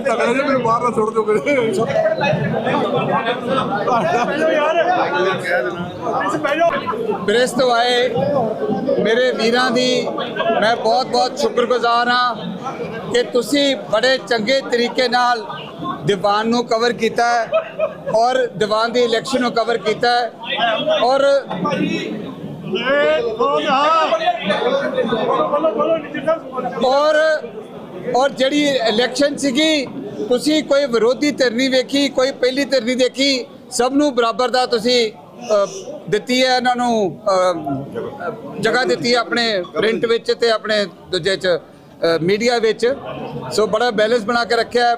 ਤਕੜੇ ਮੈਨੂੰ ਬਾਹਰ ਨਾ ਦਿਓ ਕਰੇ ਪ੍ਰੈਸ ਤੋਂ ਆਏ ਮੇਰੇ ਵੀਰਾਂ ਦੀ ਮੈਂ ਬਹੁਤ ਬਹੁਤ ਸ਼ੁਕਰਗੁਜ਼ਾਰ ਹਾਂ ਕਿ ਤੁਸੀਂ ਬੜੇ ਚੰਗੇ ਤਰੀਕੇ ਨਾਲ ਦੀਵਾਨ ਨੂੰ ਕਵਰ ਕੀਤਾ ਔਰ ਦੀਵਾਨ ਦੀ ਇਲੈਕਸ਼ਨ ਨੂੰ ਕਵਰ ਕੀਤਾ ਔਰ ਔਰ ਔਰ ਜਿਹੜੀ ਇਲੈਕਸ਼ਨ ਸੀਗੀ, ਤੁਸੀਂ ਕੋਈ ਵਿਰੋਧੀ ਧਿਰ ਨਹੀਂ ਵੇਖੀ, ਕੋਈ ਪਹਿਲੀ ਧਿਰ ਨਹੀਂ ਦੇਖੀ, ਸਭ ਨੂੰ ਬਰਾਬਰ ਦਾ ਤੁਸੀਂ ਦਿੱਤੀ ਹੈ ਇਹਨਾਂ ਨੂੰ ਜਗ੍ਹਾ ਦਿੱਤੀ ਹੈ ਆਪਣੇ ਪ੍ਰਿੰਟ ਵਿੱਚ ਤੇ ਆਪਣੇ ਦੂਜੇ ਚ ਮੀਡੀਆ ਵਿੱਚ। ਸੋ ਬੜਾ ਬੈਲੈਂਸ ਬਣਾ ਕੇ ਰੱਖਿਆ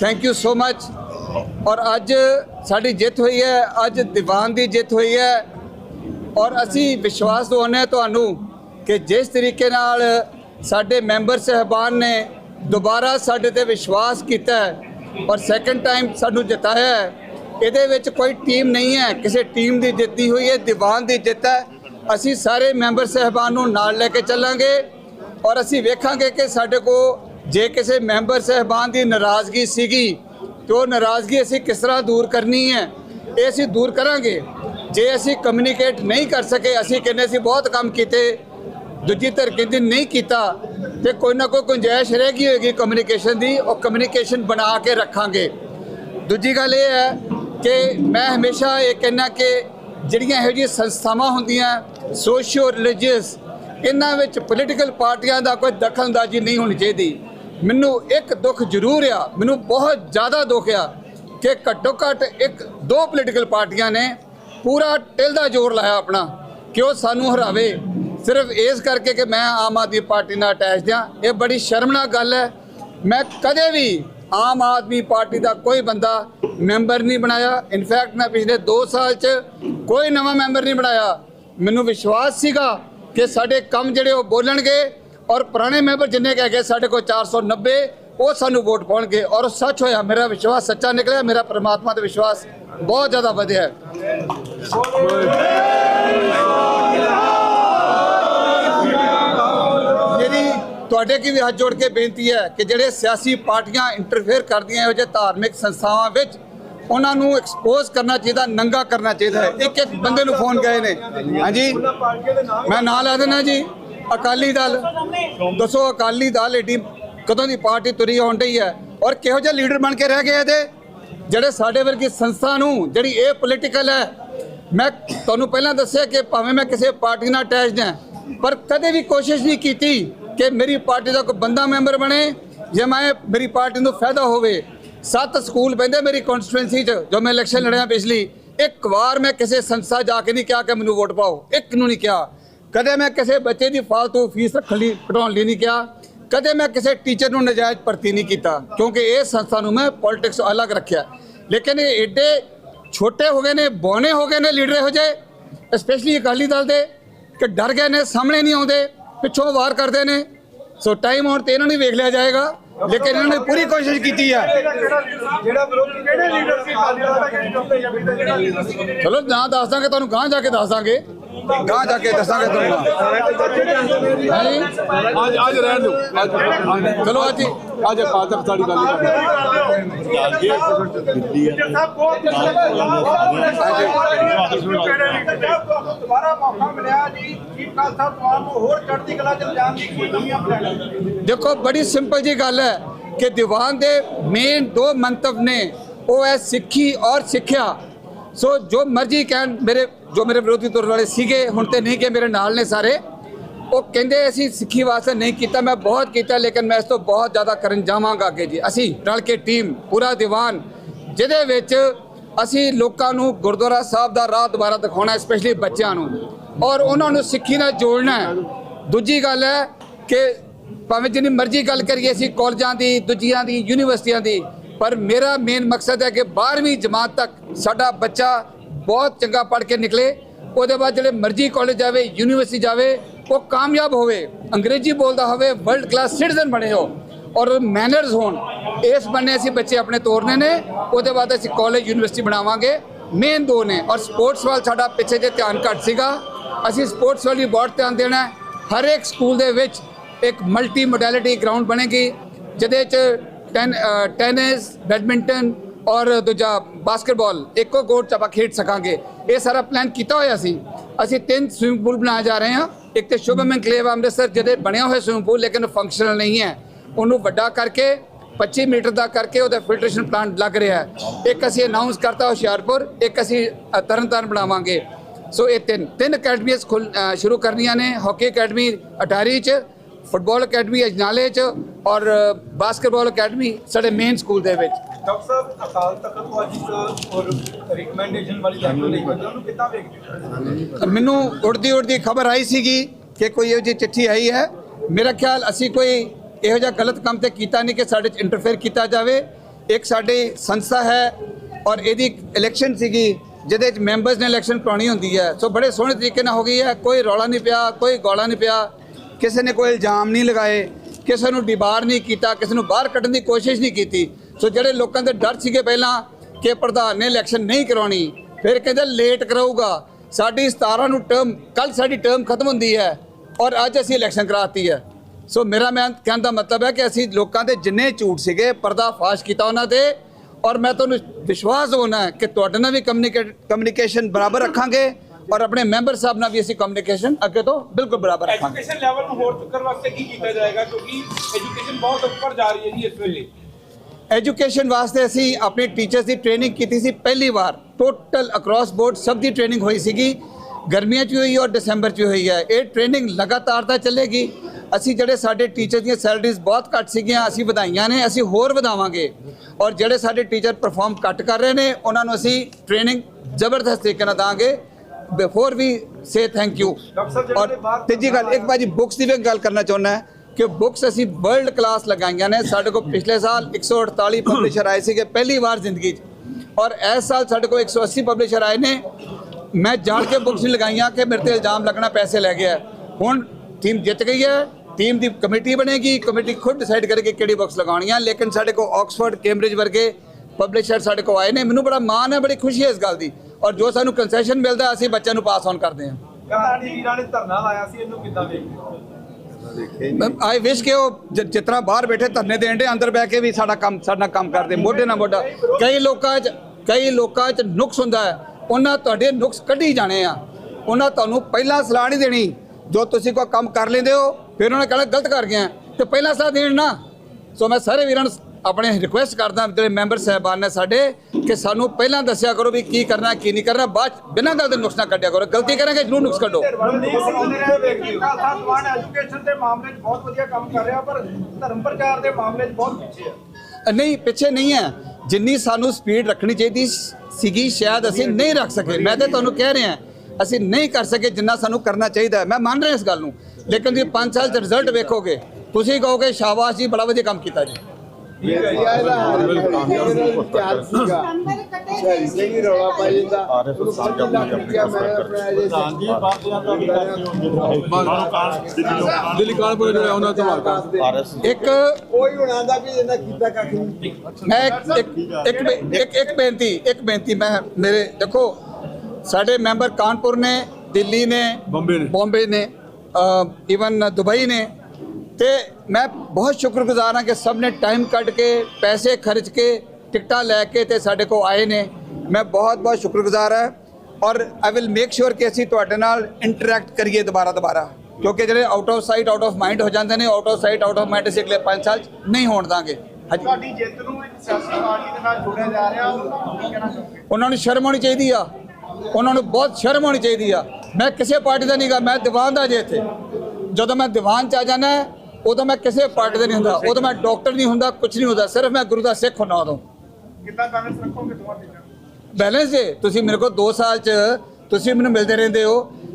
ਥੈਂਕ ਯੂ ਸੋ ਮਚ ਔਰ ਅੱਜ ਸਾਡੀ ਜਿੱਤ ਹੋਈ ਹੈ। ਅੱਜ ਦੀਵਾਨ ਦੀ ਜਿੱਤ ਹੋਈ ਹੈ। ਔਰ ਅਸੀਂ ਵਿਸ਼ਵਾਸ ਦਿਵਾਉਂਦੇ ਹਾਂ ਤੁਹਾਨੂੰ ਕਿ ਜਿਸ ਤਰੀਕੇ ਨਾਲ ਸਾਡੇ ਮੈਂਬਰ ਸਹਿਬਾਨ ਨੇ ਦੁਬਾਰਾ ਸਾਡੇ ਤੇ ਵਿਸ਼ਵਾਸ ਕੀਤਾ ਔਰ ਸੈਕੰਡ ਟਾਈਮ ਸਾਨੂੰ ਜਿਤਾਇਆ ਇਹਦੇ ਵਿੱਚ ਕੋਈ ਟੀਮ ਨਹੀਂ ਹੈ। ਕਿਸੇ ਟੀਮ ਦੀ ਜਿੱਤੀ ਹੋਈ ਹੈ, ਦੀਵਾਨ ਦੀ ਜਿੱਤ ਹੈ। ਅਸੀਂ ਸਾਰੇ ਮੈਂਬਰ ਸਹਿਬਾਨ ਨੂੰ ਨਾਲ ਲੈ ਕੇ ਚੱਲਾਂਗੇ ਔਰ ਅਸੀਂ ਵੇਖਾਂਗੇ ਕਿ ਸਾਡੇ ਕੋ ਜੇ ਕਿਸੇ ਮੈਂਬਰ ਸਹਿਬਾਨ ਦੀ ਨਾਰਾਜ਼ਗੀ ਸੀਗੀ ਤੇ ਉਹ ਨਾਰਾਜ਼ਗੀ ਅਸੀਂ ਕਿਸ ਤਰ੍ਹਾਂ ਦੂਰ ਕਰਨੀ ਹੈ, ਇਹ ਅਸੀਂ ਦੂਰ ਕਰਾਂਗੇ। ਜੇ ਅਸੀਂ ਕਮਿਊਨੀਕੇਟ ਨਹੀਂ ਕਰ ਸਕੇ, ਅਸੀਂ ਕਹਿੰਦੇ ਅਸੀਂ ਬਹੁਤ ਕੰਮ ਕੀਤੇ, ਦੂਜੀ ਧਿਰ ਕਹਿੰਦੀ ਨਹੀਂ ਕੀਤਾ ਤੇ ਕੋਈ ਨਾ ਕੋਈ ਗੁੰਜਾਇਸ਼ ਰਹਿ ਗਈ ਹੋਏਗੀ ਕਮਿਊਨੀਕੇਸ਼ਨ ਦੀ, ਉਹ ਕਮਿਊਨੀਕੇਸ਼ਨ ਬਣਾ ਕੇ ਰੱਖਾਂਗੇ। ਦੂਜੀ ਗੱਲ ਇਹ ਹੈ ਕਿ ਮੈਂ ਹਮੇਸ਼ਾ ਇਹ ਕਹਿਣਾ ਕਿ ਜਿਹੜੀਆਂ ਇਹੋ ਜਿਹੀਆਂ ਸੰਸਥਾਵਾਂ ਹੁੰਦੀਆਂ ਸੋਸ਼ੀਓ ਰਿਲੀਜੀਅਸ ਇਹਨਾਂ ਵਿੱਚ ਪੋਲੀਟੀਕਲ ਪਾਰਟੀਆਂ ਦਾ ਕੋਈ ਦਖਲਅੰਦਾਜ਼ੀ ਨਹੀਂ ਹੋਣੀ ਚਾਹੀਦੀ। ਮੈਨੂੰ ਇੱਕ ਦੁੱਖ ਜ਼ਰੂਰ ਆ, ਮੈਨੂੰ ਬਹੁਤ ਜ਼ਿਆਦਾ ਦੁੱਖ ਆ ਕਿ ਘੱਟੋ ਘੱਟ ਇੱਕ ਦੋ ਪੋਲੀਟੀਕਲ ਪਾਰਟੀਆਂ ਨੇ ਪੂਰਾ ਟਿਲ ਦਾ ਜ਼ੋਰ ਲਾਇਆ ਆਪਣਾ, ਕਿ ਉਹ ਸਾਨੂੰ ਹਰਾਵੇ। ਸਿਰਫ ਇਸ ਕਰਕੇ ਕਿ ਮੈਂ ਆਮ ਆਦਮੀ ਪਾਰਟੀ ਨਾਲ ਅਟੈਚਡ ਹਾਂ। ਇਹ ਬੜੀ ਸ਼ਰਮਨਾਕ ਗੱਲ ਹੈ। ਮੈਂ ਕਦੇ ਵੀ ਆਮ ਆਦਮੀ ਪਾਰਟੀ ਦਾ ਕੋਈ ਬੰਦਾ ਮੈਂਬਰ ਨਹੀਂ ਬਣਾਇਆ। ਇਨਫੈਕਟ ਮੈਂ ਪਿਛਲੇ 2 ਸਾਲ 'ਚ ਕੋਈ ਨਵਾਂ ਮੈਂਬਰ ਨਹੀਂ ਬਣਾਇਆ। ਮੈਨੂੰ ਵਿਸ਼ਵਾਸ ਸੀਗਾ ਕਿ ਸਾਡੇ ਕੰਮ ਜਿਹੜੇ ਉਹ ਬੋਲਣਗੇ ਔਰ ਪੁਰਾਣੇ ਮੈਂਬਰ ਜਿੰਨੇ ਕਹਿ ਗਏ ਸਾਡੇ ਕੋਲ 490 ਉਹ ਸਾਨੂੰ ਵੋਟ ਪਾਉਣਗੇ। ਔਰ ਉਹ ਸੱਚ ਹੋਇਆ, ਮੇਰਾ ਵਿਸ਼ਵਾਸ ਸੱਚਾ ਨਿਕਲਿਆ। ਮੇਰਾ ਪ੍ਰਮਾਤਮਾ ਤੇ ਵਿਸ਼ਵਾਸ ਬਹੁਤ ਜ਼ਿਆਦਾ ਵਧਿਆ। ਹੈ ਤੁਹਾਡੇ ਕੀ ਵੀ ਹੱਥ ਜੋੜ ਕੇ ਬੇਨਤੀ ਹੈ ਕਿ ਜਿਹੜੇ ਸਿਆਸੀ ਪਾਰਟੀਆਂ ਇੰਟਰਫੇਅਰ ਕਰਦੀਆਂ ਇਹੋ ਜਿਹੇ ਧਾਰਮਿਕ ਸੰਸਥਾਵਾਂ ਵਿੱਚ, ਉਹਨਾਂ ਨੂੰ ਐਕਸਪੋਜ਼ ਕਰਨਾ ਚਾਹੀਦਾ, ਨੰਗਾ ਕਰਨਾ ਚਾਹੀਦਾ ਹੈ। ਇੱਕ ਇੱਕ ਬੰਦੇ ਨੂੰ ਫੋਨ ਗਏ ਨੇ। ਹਾਂਜੀ? ਮੈਂ ਨਾਂ ਲੈ ਦੇਣਾ ਜੀ। ਅਕਾਲੀ ਦਲ। ਦੱਸੋ, ਅਕਾਲੀ ਦਲ ਏਡੀ ਕਦੋਂ ਦੀ ਪਾਰਟੀ ਤੁਰੀ ਆਉਣ ਡਈ ਹੈ? ਔਰ ਕਿਹੋ ਜਿਹਾ ਲੀਡਰ ਬਣ ਕੇ ਰਹਿ ਗਏ ਇਹਦੇ? ਜਿਹੜੇ ਸਾਡੇ ਵਰਗੀ ਸੰਸਥਾ ਨੂੰ, ਜਿਹੜੀ ਇਹ ਪੋਲੀਟੀਕਲ ਹੈ। ਮੈਂ ਤੁਹਾਨੂੰ ਪਹਿਲਾਂ ਦੱਸਿਆ ਕਿ ਭਾਵੇਂ ਮੈਂ ਕਿਸੇ ਪਾਰਟੀ ਨਾਲ ਅਟੈਚਡ ਹਾਂ, ਪਰ ਕਦੇ ਵੀ ਕੋਸ਼ਿਸ਼ ਨਹੀਂ ਕੀਤੀ ਕਿ ਮੇਰੀ ਪਾਰਟੀ ਦਾ ਕੋਈ ਬੰਦਾ ਮੈਂਬਰ ਬਣੇ, ਜੇ ਮੈਂ ਮੇਰੀ ਪਾਰਟੀ ਨੂੰ ਫਾਇਦਾ ਹੋਵੇ। ਸੱਤ ਸਕੂਲ ਪੈਂਦੇ ਮੇਰੀ ਕਨਸਟੀਟੁਐਂਸੀ 'ਚ ਜੋ ਮੈਂ ਇਲੈਕਸ਼ਨ ਲੜਿਆ ਪਿਛਲੀ, ਇੱਕ ਵਾਰ ਮੈਂ ਕਿਸੇ ਸੰਸਥਾ ਜਾ ਕੇ ਨਹੀਂ ਕਿਹਾ ਕਿ ਮੈਨੂੰ ਵੋਟ ਪਾਓ। ਇੱਕ ਨੂੰ ਨਹੀਂ ਕਿਹਾ। ਕਦੇ ਮੈਂ ਕਿਸੇ ਬੱਚੇ ਦੀ ਫालतू ਫੀਸ ਰੱਖਣ ਲਈ ਘਟਾਉਣ ਲਈ ਨਹੀਂ ਕਿਹਾ। ਕਦੇ ਮੈਂ ਕਿਸੇ ਟੀਚਰ ਨੂੰ ਨਜਾਇਜ਼ ਭਰਤੀ ਨਹੀਂ ਕੀਤਾ, ਕਿਉਂਕਿ ਇਹ ਸੰਸਥਾ ਨੂੰ ਮੈਂ ਪੋਲਿਟਿਕਸ ਅਲੱਗ ਰੱਖਿਆ। ਲੇਕਿਨ ਇਹ ਏਡੇ ਛੋਟੇ ਹੋ ਗਏ ਨੇ, ਬੋਨੇ ਹੋ ਗਏ ਨੇ ਲੀਡਰ ਇਹੋ ਜਿਹੇ ਸਪੈਸ਼ਲੀ ਅਕਾਲੀ ਦਲ ਦੇ, ਕਿ ਡਰ ਗਏ ਨੇ, ਸਾਹਮਣੇ ਨਹੀਂ ਆਉਂਦੇ। ਪਿੱਛੋਂ ਵਾਰ ਕਰਦੇ ਨੇ। ਸੋ ਟਾਈਮ ਆਉਣ ਤੇ ਇਹਨਾਂ ਨੂੰ ਵੇਖ ਲਿਆ ਜਾਏਗਾ। ਲੇਕਿਨ ਇਹਨਾਂ ਨੇ ਪੂਰੀ ਕੋਸ਼ਿਸ਼ ਕੀਤੀ ਹੈ ਜਿਹੜਾ ਵਿਰੋਧੀ ਕਿਹੜੇ ਲੀਡਰ ਸੀ? ਅਕਾਲੀ ਦਲ ਦਾ ਕਿਹੜੀ ਚੁੱਪੇ ਜਾਂ ਜਿਹੜਾ ਲੀਡਰ ਸੀ? ਚਲੋ ਨਾ ਦੱਸ ਦਾਂਗੇ ਤੁਹਾਨੂੰ ਗਾਂ ਜਾ ਕੇ ਦੱਸ ਦਾਂਗੇ। ਗਾਂ ਜਾ ਕੇ ਦੱਸਾਂਗੇ ਤੁਹਾਨੂੰ। ਅੱਜ ਅੱਜ ਰਹਿਣ ਦਿਓ। ਅੱਜ। ਅੱਜ- ਚਲੋ ਅੱਜ ਹੀ ਅੱਜ ਤਖਤ ਸਾਡੀ ਗੱਲ ਹੀ ਦੁਬਾਰਾ ਮੌਕਾ ਮਿਲਿਆ ਜੀ ਚੀਫ ਖਾਲਸਾ ਤੁਹਾਨੂੰ ਹੋਰ ਚੜ੍ਹਦੀ ਕਲਾ ਚ ਲਿਜਾਣ ਦੀ ਕੋਈ ਨਵੀਆਂ ਪਲਾਨ ਦੇਖੋ ਬੜੀ ਸਿੰਪਲ ਜੀ ਗੱਲ ਹੈ ਕਿ ਦੀਵਾਨ ਦੇ ਮੇਨ ਦੋ ਮੰਤਵ ਨੇ ਉਹ ਹੈ ਸਿੱਖੀ ਔਰ ਸਿੱਖਿਆ। ਸੋ ਜੋ ਮਰਜ਼ੀ ਕਹਿਣ ਮੇਰੇ, ਜੋ ਮੇਰੇ ਵਿਰੋਧੀ ਤੁਰ ਵਾਲੇ ਸੀਗੇ, ਹੁਣ ਤੇ ਨਹੀਂ ਕਿ ਮੇਰੇ ਨਾਲ ਨੇ ਸਾਰੇ, ਉਹ ਕਹਿੰਦੇ ਅਸੀਂ ਸਿੱਖੀ ਵਾਸਤੇ ਨਹੀਂ ਕੀਤਾ, ਮੈਂ ਬਹੁਤ ਕੀਤਾ, ਲੇਕਿਨ ਮੈਂ ਇਸ ਤੋਂ ਬਹੁਤ ਜ਼ਿਆਦਾ ਕਰਨ ਜਾਵਾਂਗਾ ਅੱਗੇ ਜੀ। ਅਸੀਂ ਰਲ ਕੇ ਟੀਮ ਪੂਰਾ ਦੀਵਾਨ, ਜਿਹਦੇ ਵਿੱਚ ਅਸੀਂ ਲੋਕਾਂ ਨੂੰ ਗੁਰਦੁਆਰਾ ਸਾਹਿਬ ਦਾ ਰਾਹ ਦੁਬਾਰਾ ਦਿਖਾਉਣਾ ਸਪੈਸ਼ਲੀ ਬੱਚਿਆਂ ਨੂੰ। ਔਰ ਉਹਨਾਂ ਨੂੰ ਸਿੱਖੀ ਨਾਲ ਜੋੜਨਾ ਦੂਜੀ ਗੱਲ ਹੈ ਕਿ ਭਾਵੇਂ ਜਿੰਨੀ ਮਰਜ਼ੀ ਗੱਲ ਕਰੀਏ ਅਸੀਂ, ਕਾਲਜਾਂ ਦੀ, ਦੂਜੀਆਂ ਦੀ, ਯੂਨੀਵਰਸਿਟੀਆਂ ਦੀ ਪਰ ਮੇਰਾ ਮੇਨ ਮਕਸਦ ਹੈ ਕਿ 12ਵੀਂ ਜਮਾਤ ਤੱਕ ਸਾਡਾ ਬੱਚਾ ਬਹੁਤ ਚੰਗਾ ਪੜ੍ਹ ਕੇ ਨਿਕਲੇ, ਉਹਦੇ ਬਾਅਦ ਜਿਹੜੇ ਮਰਜ਼ੀ ਕਾਲਜ ਜਾਵੇ ਯੂਨੀਵਰਸਿਟੀ ਜਾਵੇ, ਉਹ ਕਾਮਯਾਬ ਹੋਵੇ, ਅੰਗਰੇਜ਼ੀ ਬੋਲਦਾ ਹੋਵੇ ਵਰਲਡ ਕਲਾਸ ਸਿਟੀਜ਼ਨ ਬਣੇ ਹੋ ਔਰ ਮੈਨਰਸ ਹੋਣ, ਇਸ ਬੰਨੇ ਅਸੀਂ ਬੱਚੇ ਆਪਣੇ ਤੋਰਨੇ ਨੇ, ਉਹਦੇ ਬਾਅਦ ਅਸੀਂ ਕਾਲਜ ਯੂਨੀਵਰਸਿਟੀ ਬਣਾਵਾਂਗੇ। ਮੇਨ ਦੋ ਨੇ ਔਰ ਸਪੋਰਟਸ ਵੱਲ ਸਾਡਾ ਪਿੱਛੇ ਜੇ ਧਿਆਨ ਘੱਟ ਸੀਗਾ, ਅਸੀਂ ਸਪੋਰਟਸ ਵੱਲ ਵੀ ਬਹੁਤ ਧਿਆਨ ਦੇਣਾ ਹੈ। ਹਰ ਇੱਕ ਸਕੂਲ ਦੇ ਵਿੱਚ ਇੱਕ ਮਲਟੀ ਮੋਡੈਲਿਟੀ ਗਰਾਊਂਡ ਬਣੇਗੀ, ਜਿਹਦੇ ਚ ਟੈਨਿਸ ਬੈਡਮਿੰਟਨ ਔਰ ਦੂਜਾ ਬਾਸਕਟਬਾਲ ਇੱਕੋ ਕੋਰਟ 'ਚ ਆਪਾਂ ਖੇਡ ਸਕਾਂਗੇ। ਇਹ ਸਾਰਾ ਪਲਾਨ ਕੀਤਾ ਹੋਇਆ ਸੀ। ਅਸੀਂ ਤਿੰਨ ਸਵਿਮਿੰਗ ਪੂਲ ਬਣਾਏ ਜਾ ਰਹੇ ਹਾਂ। ਇੱਕ ਤੇ ਸ਼ੁਭਮ ਐਨਕਲੇਵ ਅੰਮ੍ਰਿਤਸਰ ਜਿਹਦੇ ਬਣਿਆ ਹੋਇਆ ਸਵਿਮਿੰਗ ਪੂਲ ਲੇਕਿਨ ਉਹ ਫੰਕਸ਼ਨਲ ਨਹੀਂ ਹੈ। ਉਹਨੂੰ ਵੱਡਾ ਕਰਕੇ 25 ਮੀਟਰ ਦਾ ਕਰਕੇ ਉਹਦਾ ਫਿਲਟਰੇਸ਼ਨ ਪਲਾਂਟ ਲੱਗ ਰਿਹਾ ਹੈ। ਇੱਕ ਅਸੀਂ ਅਨਾਉਂਸ ਕਰਤਾ ਹੁਸ਼ਿਆਰਪੁਰ ਇੱਕ ਅਸੀਂ ਅ, ਤਰਨਤਾਰਨ ਬਣਾਵਾਂਗੇ। ਸੋ ਇਹ ਤਿੰਨ ਤਿੰਨ ਅਕੈਡਮੀਆਂ ਖੁੱਲ- ਸ਼ੁਰੂ ਕਰਨੀਆਂ ਨੇ। ਹਾਕੀ ਅਕੈਡਮੀ ਅਟਾਰੀ 'ਚ ਫੁੱਟਬਾਲ ਅਕੈਡਮੀ ਅਜਨਾਲੇ 'ਚ ਔਰ ਬਾਸਕਟਬਾਲ ਅਕੈਡਮੀ ਸਾਡੇ ਮੇਨ ਸਕੂਲ ਦੇ ਵਿੱਚ। ਡਾਕਟਰ ਸਾਹਿਬ ਅਕਾਲ ਤਖਤ ਤੋਂ ਅੱਜ ਇੱਕ ਔਰ ਰਿਕਮੈਂਡੇਸ਼ਨ ਵਾਲੀ ਲੈਟਰ ਲਈ ਜਾਂਦੇ ਉਹਨੂੰ ਕਿੱਦਾਂ ਵੇਖਦੇ ਹੋ? ਮੈਨੂੰ ਉੜਦੀ ਉੜਦੀ ਖਬਰ ਆਈ ਸੀਗੀ ਕਿ ਕੋਈ ਇਹੋ ਜਿਹੀ ਚਿੱਠੀ ਆਈ ਹੈ। ਮੇਰਾ ਖਿਆਲ ਅਸੀਂ ਕੋਈ ਇਹੋ ਜਿਹਾ ਗਲਤ ਕੰਮ ਤੇ ਕੀਤਾ ਨਹੀਂ ਕਿ ਸਾਡੇ ਚ ਇੰਟਰਫੇਅਰ ਕੀਤਾ ਜਾਵੇ। ਇੱਕ ਸਾਡੀ ਸੰਸਥਾ ਹੈ ਔਰ ਇਹਦੀ ਇਲੈਕਸ਼ਨ ਸੀਗੀ ਜਿਹਦੇ ਚ ਮੈਂਬਰਸ ਨੇ ਇਲੈਕਸ਼ਨ ਕਰਾਉਣੀ ਹੁੰਦੀ ਹੈ। ਸੋ ਬੜੇ ਸੋਹਣੇ ਤਰੀਕੇ ਨਾਲ ਹੋ ਗਈ ਹੈ। ਕੋਈ ਰੌਲਾ ਨਹੀਂ ਪਿਆ ਕੋਈ ਗੋਲਾ ਨਹੀਂ ਪਿਆ। ਕਿਸੇ ਨੇ ਕੋਈ ਇਲਜ਼ਾਮ ਨਹੀਂ ਲਗਾਏ, ਕਿਸੇ ਨੂੰ ਡਿਬਾਰ ਨਹੀਂ ਕੀਤਾ, ਕਿਸੇ ਨੂੰ ਬਾਹਰ ਕੱਢਣ ਦੀ ਕੋਸ਼ਿਸ਼ ਨਹੀਂ ਕੀਤੀ। ਸੋ ਜਿਹੜੇ ਲੋਕਾਂ ਦੇ ਡਰ ਸੀਗੇ ਪਹਿਲਾਂ ਕਿ ਪ੍ਰਧਾਨ ਨੇ ਇਲੈਕਸ਼ਨ ਨਹੀਂ ਕਰਾਉਣੀ, ਫਿਰ ਕਹਿੰਦੇ ਲੇਟ ਕਰਾਊਗਾ। ਸਾਡੀ 17 ਨੂੰ ਟਰਮ ਕੱਲ ਸਾਡੀ ਟਰਮ ਖਤਮ ਹੁੰਦੀ ਹੈ ਔਰ ਅੱਜ ਅਸੀਂ ਇਲੈਕਸ਼ਨ ਕਰਾਤੀ ਹੈ। ਸੋ ਮੇਰਾ ਮੈਂ ਕਹਿਣ ਦਾ ਮਤਲਬ ਹੈ ਕਿ ਅਸੀਂ ਲੋਕਾਂ ਦੇ ਜਿੰਨੇ ਝੂਠ ਸੀਗੇ, ਪਰਦਾ ਫਾਸ਼ ਕੀਤਾ ਉਹਨਾਂ ਤੇ ਔਰ ਮੈਂ ਤੁਹਾਨੂੰ ਵਿਸ਼ਵਾਸ ਹੋਣਾ ਕਿ ਤੁਹਾਡੇ ਨਾਲ ਵੀ ਕਮਿਊਨੀਕੇਸ਼ਨ ਬਰਾਬਰ ਰੱਖਾਂਗੇ। ਔਰ ਆਪਣੇ ਮੈਂਬਰ ਸਾਹਿਬ ਨਾਲ ਵੀ ਅਸੀਂ ਕਮਿਊਨੀਕੇਸ਼ਨ ਅੱਗੇ ਤੋਂ ਬਿਲਕੁਲ ਬਰਾਬਰ ਰੱਖਾਂਗੇ। ਐਜੂਕੇਸ਼ਨ ਲੈਵਲ ਨੂੰ ਹੋਰ ਚੁੱਕਣ ਵਾਸਤੇ ਕੀ ਕੀਤਾ ਜਾਏਗਾ? ਕਿਉਂਕਿ ਐਜੂਕੇਸ਼ਨ ਬਹੁਤ ਉੱਪਰ ਜਾ ਰਹੀ ਹੈ ਜੀ ਇਸ ਵੇਲੇ। ਐਜੂਕੇਸ਼ਨ ਵਾਸਤੇ ਅਸੀਂ ਆਪਣੇ ਟੀਚਰਸ ਦੀ ਟ੍ਰੇਨਿੰਗ ਕੀਤੀ ਸੀ ਪਹਿਲੀ ਵਾਰ। ਟੋਟਲ ਅਕ੍ਰੋਸ ਬੋਰਡ ਸਭ ਦੀ ਟ੍ਰੇਨਿੰਗ ਹੋਈ ਸੀਗੀ। ਗਰਮੀਆਂ 'ਚ ਹੋਈ ਔਰ ਦਸੰਬਰ 'ਚ ਹੋਈ ਹੈ। ਇਹ ਟ੍ਰੇਨਿੰਗ ਲਗਾਤਾਰ ਤਾਂ ਚੱਲੇਗੀ। ਅਸੀਂ ਜਿਹੜੇ ਸਾਡੇ ਟੀਚਰ ਦੀਆਂ ਸੈਲਰੀਜ਼ ਬਹੁਤ ਘੱਟ ਸੀਗੀਆਂ ਅਸੀਂ ਵਧਾਈਆਂ ਨੇ ਅਸੀਂ ਹੋਰ ਵਧਾਵਾਂਗੇ। ਔਰ ਜਿਹੜੇ ਸਾਡੇ ਟੀਚਰ ਪਰਫਾਰਮ ਘੱਟ ਕਰ ਰਹੇ ਨੇ ਉਹਨਾਂ ਨੂੰ ਅਸੀਂ ਟ੍ਰੇਨਿੰਗ ਜ਼ਬਰਦਸਤ ਤਰੀਕੇ ਨਾਲ ਦਾਂਗੇ। Before we say thank you ਔਰ ਤੀਜੀ ਗੱਲ ਇੱਕ ਬਾਜੀ ਬੁੱਕਸ ਦੀ ਵੀ ਗੱਲ ਕਰਨਾ ਚਾਹੁੰਦਾ ਹੈ ਕਿ ਬੁੱਕਸ ਅਸੀਂ ਵਰਲਡ ਕਲਾਸ ਲਗਾਈਆਂ ਨੇ। ਸਾਡੇ ਕੋਲ ਪਿਛਲੇ ਸਾਲ 148 ਪਬਲਿਸ਼ਰ ਆਏ ਸੀਗੇ ਪਹਿਲੀ ਵਾਰ ਜ਼ਿੰਦਗੀ 'ਚ। ਔਰ ਇਸ ਸਾਲ ਸਾਡੇ ਕੋਲ 180 ਪਬਲਿਸ਼ਰ ਆਏ ਨੇ। ਮੈਂ ਜਾਣ ਕੇ ਬੁੱਕਸ ਨਹੀਂ ਲਗਾਈਆਂ ਕਿ ਮੇਰੇ ਤੇ ਇਲਜ਼ਾਮ ਲੱਗਣਾ ਪੈਸੇ ਲੈ ਗਿਆ। ਹੁਣ ਟੀਮ ਜਿੱਤ ਗਈ ਹੈ ਟੀਮ ਦੀ ਕਮੇਟੀ ਬਣੇਗੀ ਕਮੇਟੀ ਖੁਦ ਡਿਸਾਈਡ ਕਰੇਗੀ ਕਿਹੜੀ ਬੁੱਕਸ ਲਗਾਉਣੀਆਂ। ਲੇਕਿਨ ਸਾਡੇ ਕੋਲ ਆਕਸਫੋਰਡ ਕੈਂਬਰਿਜ ਵਰਗੇ ਪਬਲਿਸ਼ਰ ਸਾਡੇ ਕੋਲ ਆਏ ਨੇ। ਮੈਨੂੰ ਬੜਾ ਮਾਣ ਹੈ ਬੜੀ ਖੁਸ਼ੀ ਹੈ ਇਸ ਗੱਲ ਦੀ। ਔਰ ਜੋ ਸਾਨੂੰ ਕੰਸੈਸ਼ਨ ਮਿਲਦਾ ਅਸੀਂ ਬੱਚਿਆਂ ਨੂੰ ਪਾਸ ਔਨ ਕਰਦੇ ਹਾਂ। ਕਹਾਣੀ ਵੀਰਾਂ ਨੇ ਧਰਨਾ ਲਾਇਆ ਸੀ ਇਹਨੂੰ ਕਿੱਦਾਂ ਵੇਖਦੇ ਹੋ? ਆਈ ਵਿਸ਼ ਕਿ ਉਹ ਜ- ਜਿਸ ਤਰ੍ਹਾਂ ਬਾਹਰ ਬੈਠੇ ਧਰਨੇ ਦੇਣ ਦੇ ਅੰਦਰ ਬਹਿ ਕੇ ਵੀ ਸਾਡਾ ਕੰਮ ਸਾਡਾ ਕੰਮ ਕਰਦੇ ਮੋਢੇ ਨਾਲ ਮੋਢਾ। ਕਈ ਲੋਕਾਂ 'ਚ ਕਈ ਲੋਕਾਂ 'ਚ ਨੁਕਸ ਹੁੰਦਾ ਹੈ। ਉਹਨਾਂ ਤੁਹਾਡੇ ਨੁਕਸ ਕੱਢੀ ਜਾਣੇ ਆ। ਉਹਨਾਂ ਤੁਹਾਨੂੰ ਪਹਿਲਾਂ ਸਲਾਹ ਨਹੀਂ ਦੇਣੀ। ਜੋ ਤੁਸੀਂ ਕੋਈ ਕੰਮ ਕਰ ਲੈਂਦੇ ਹੋ ਫਿਰ ਉਹਨਾਂ ਨੇ ਕਹਿਣਾ ਗਲਤ ਕਰ ਗਿਆ ਤੇ ਪਹਿਲਾਂ ਸਲਾਹ ਦੇਣ ਨਾ। ਸੋ ਮੈਂ ਸਾਰੇ ਵੀਰਾਂ ਨੂੰ ਆਪਣੇ ਰਿਕੁਐਸਟ ਕਰਦਾ ਜਿਹੜੇ ਮੈਂਬਰ ਸਹਿਬਾਨ ਨੇ ਸਾਡੇ ਕਿ ਸਾਨੂੰ ਪਹਿਲਾਂ ਦੱਸਿਆ ਕਰੋ ਵੀ ਕੀ ਕਰਨਾ, ਕੀ ਨਹੀਂ ਕਰਨਾ, ਬਾਅਦ 'ਚ ਬਿਨਾਂ ਗੱਲ ਦੇ ਨੁਕਸ ਨਾ ਕੱਢਿਆ ਕਰੋ। ਗਲਤੀ ਕਰਾਂਗੇ, ਜ਼ਰੂਰ ਨੁਕਸ ਕੱਢੋ। ਖਾਲਸਾ ਸਮਾਨ ਐਜੂਕੇਸ਼ਨ ਦੇ ਮਾਮਲੇ 'ਚ ਬਹੁਤ ਵਧੀਆ ਕੰਮ ਕਰ ਰਿਹਾ ਪਰ ਧਰਮ ਪ੍ਰਚਾਰ ਦੇ ਮਾਮਲੇ 'ਚ ਬਹੁਤ ਪਿੱਛੇ ਹੈ ਨਹੀਂ, ਪਿੱਛੇ ਨਹੀਂ ਹੈ। ਜਿੰਨੀ ਸਾਨੂੰ ਸਪੀਡ ਰੱਖਣੀ ਚਾਹੀਦੀ ਸੀਗੀ, ਸ਼ਾਇਦ ਅਸੀਂ ਨਹੀਂ ਰੱਖ ਸਕੇ। ਮੈਂ ਤਾਂ ਤੁਹਾਨੂੰ ਕਹਿ ਰਿਹਾ, ਅਸੀਂ ਨਹੀਂ ਕਰ ਸਕੇ ਜਿੰਨਾ ਸਾਨੂੰ ਕਰਨਾ ਚਾਹੀਦਾ ਮੈਂ ਮੰਨ ਰਿਹਾ ਇਸ ਗੱਲ ਨੂੰ। ਲੇਕਿਨ ਜੇ 5 ਸਾਲ ਚ ਰਿਜ਼ਲਟ ਵੇਖੋਗੇ। ਤੁਸੀਂ ਕਹੋਗੇ, ਸ਼ਾਬਾਸ਼ ਜੀ, ਬੜਾ ਵਧੀਆ ਕੰਮ ਕੀਤਾ ਜੀ। ਰੌਲਾ ਜਾਂਦਾ ਮੈਂ ਆਪਣਾ ਅਜੇ ਦਿੱਲੀ ਕਾਨਪੁਰ ਜਿਹੜਾ ਉਹਨਾਂ ਤੋਂ ਮਾਰਕਾ ਇੱਕ ਕੋਈ ਹੁਣ ਆਂਦਾ ਵੀ ਇਹਨਾਂ ਕੀਤਾ ਕੱਖ ਨਹੀਂ ਮੈਂ ਇੱਕ ਇੱਕ ਇੱਕ ਬੇ- ਇੱਕ ਇੱਕ ਬੇਨਤੀ ਇੱਕ ਬੇਨਤੀ ਮੈਂ ਮੇਰੇ ਦੇਖੋ ਸਾਡੇ ਮੈਂਬਰ ਕਾਨਪੁਰ ਨੇ ਦਿੱਲੀ ਨੇ ਬੰਬੇ ਨੇ। ਬੰਬੇ ਨੇ ਇਵਨ ਦੁਬਈ ਨੇ ਤੇ ਮੈਂ ਬਹੁਤ ਸ਼ੁਕਰਗੁਜ਼ਾਰ ਹਾਂ ਕਿ ਸਭ ਨੇ ਟਾਈਮ ਕੱਢ ਕੇ ਪੈਸੇ ਖਰਚ ਕੇ ਟਿਕਟਾਂ ਲੈ ਕੇ ਤੇ ਸਾਡੇ ਕੋਲ ਆਏ ਨੇ। ਮੈਂ ਬਹੁਤ ਬਹੁਤ ਸ਼ੁਕਰਗੁਜ਼ਾਰ ਹਾਂ ਔਰ ਆਈ ਵਿਲ ਮੇਕ ਸ਼ੋਰ ਕਿ ਅਸੀਂ ਤੁਹਾਡੇ ਨਾਲ ਇੰਟਰੈਕਟ ਕਰੀਏ ਦੁਬਾਰਾ ਦੁਬਾਰਾ। ਕਿਉਂਕਿ ਜਿਹੜੇ out of sight out of mind ਹੋ ਜਾਂਦੇ ਨੇ out of sight out of mind ਅਸੀਂ ਅਗਲੇ 5 ਸਾਲ ਨਹੀਂ ਹੋਣ ਦਾਂਗੇ। ਤੁਹਾਡੀ ਜਿੱਤ ਨੂੰ ਇੱਕ ਸਿਆਸੀ ਪਾਰਟੀ ਦੇ ਨਾਲ ਜੋੜਿਆ ਜਾ ਰਿਹਾ ਉਹਨਾਂ ਨੂੰ ਕੀ ਕਹਿਣਾ ਚਾਹੋਗੇ? ਉਹਨਾਂ ਨੂੰ ਸ਼ਰਮ ਆਉਣੀ ਚਾਹੀਦੀ ਆ। ਉਹਨਾਂ ਨੂੰ ਬਹੁਤ ਸ਼ਰਮ ਆਉਣੀ ਚਾਹੀਦੀ ਆ। ਮੈਂ ਕਿਸੇ ਪਾਰਟੀ ਦਾ ਨਹੀਂਗਾ ਮੈਂ ਦੀਵਾਨ ਦਾ ਜੇ ਇੱਥੇ। ਜਦੋਂ ਮੈਂ ਦੀਵਾਨ ਚ ਆ ਜਾਣਾ ਉਦੋਂ ਮੈਂ ਕਿਸੇ ਪਾਰਟੀ ਦਾ ਨਹੀਂ ਹੁੰਦਾ ਉਦੋਂ ਮੈਂ ਡਾਕਟਰ ਨਹੀਂ ਹੁੰਦਾ ਕੁਝ ਨਹੀਂ ਹੁੰਦਾ ਸਿਰਫ ਮੈਂ ਗੁਰੂ ਦਾ ਸਿੱਖ ਹੁੰਦਾ ਉਦੋਂ। ਕਿੱਦਾਂ ਬੈਲੈਂਸ ਰੱਖੋਗੇ ਦੋਵਾਂ ਚੀਜ਼ਾਂ ਬੈਲੈਂਸ ਜੇ ਤੁਸੀਂ ਮੇਰੇ ਕੋਲ 2 ਸਾਲ ਚ ਤੁਸੀਂ ਮੈਨੂੰ ਮਿਲਦੇ ਰਹਿੰਦੇ ਹੋ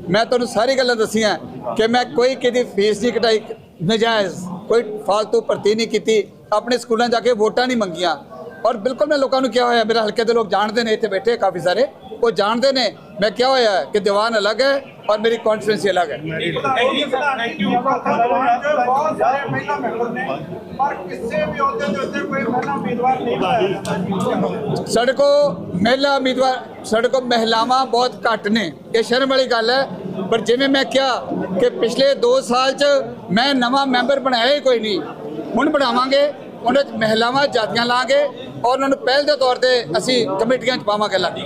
ਮੈਂ ਤੁਹਾਨੂੰ ਸਾਰੀ ਗੱਲਾਂ ਦੱਸੀਆਂ ਕਿ ਮੈਂ ਕੋਈ ਕਿਹਦੀ ਫੀਸ ਨਹੀਂ ਕਟਾਈ ਨਜਾਇਜ਼ ਕੋਈ ਫालतू ਭਰਤੀ ਨਹੀਂ ਕੀਤੀ ਆਪਣੇ ਸਕੂਲਾਂ ਜਾ ਕੇ ਵੋਟਾਂ ਨਹੀਂ ਮੰਗੀਆਂ। ਔਰ ਬਿਲਕੁਲ ਮੈਂ ਲੋਕਾਂ ਨੂੰ ਕਿਹਾ ਹੋਇਆ ਮੇਰੇ ਹਲਕੇ ਦੇ ਲੋਕ ਜਾਣਦੇ ਨੇ ਇੱਥੇ ਬੈਠੇ ਕਾਫੀ ਸਾਰੇ। ਉਹ ਜਾਣਦੇ ਨੇ ਮੈਂ ਕਿਹਾ ਹੋਇਆ ਕਿ ਦੀਵਾਨ ਅਲੱਗ ਹੈ ਔਰ ਮੇਰੀ ਕੌਨਫੀਡੈਂਸ ਅਲੱਗ ਹੈ ਸਾਡੇ ਕੋ ਮਹਿਲਾ ਉਮੀਦਵਾਰ ਸਾਡੇ ਕੋ ਮਹਿਲਾਵਾਂ ਬਹੁਤ ਘੱਟ ਨੇ ਇਹ ਸ਼ਰਮ ਵਾਲੀ ਗੱਲ ਹੈ ਪਰ ਜਿਵੇਂ ਮੈਂ ਕਿਹਾ ਕਿ ਪਿਛਲੇ 2 ਸਾਲ ਚ ਮੈਂ ਨਵਾਂ ਮੈਂਬਰ ਬਣਾਇਆ ਹੀ ਕੋਈ ਨਹੀਂ ਹੁਣ ਬਣਾਵਾਂਗੇ ਉਹਨਾਂ 'ਚ ਮਹਿਲਾਵਾਂ ਜਾਤੀਆਂ ਲਾਂਗੇ ਔਰ ਉਹਨਾਂ ਨੂੰ ਪਹਿਲ ਦੇ ਤੌਰ ਤੇ ਅਸੀਂ ਕਮੇਟੀਆਂ 'ਚ ਪਾਵਾਂਗੇ ਲਾਂਗੇ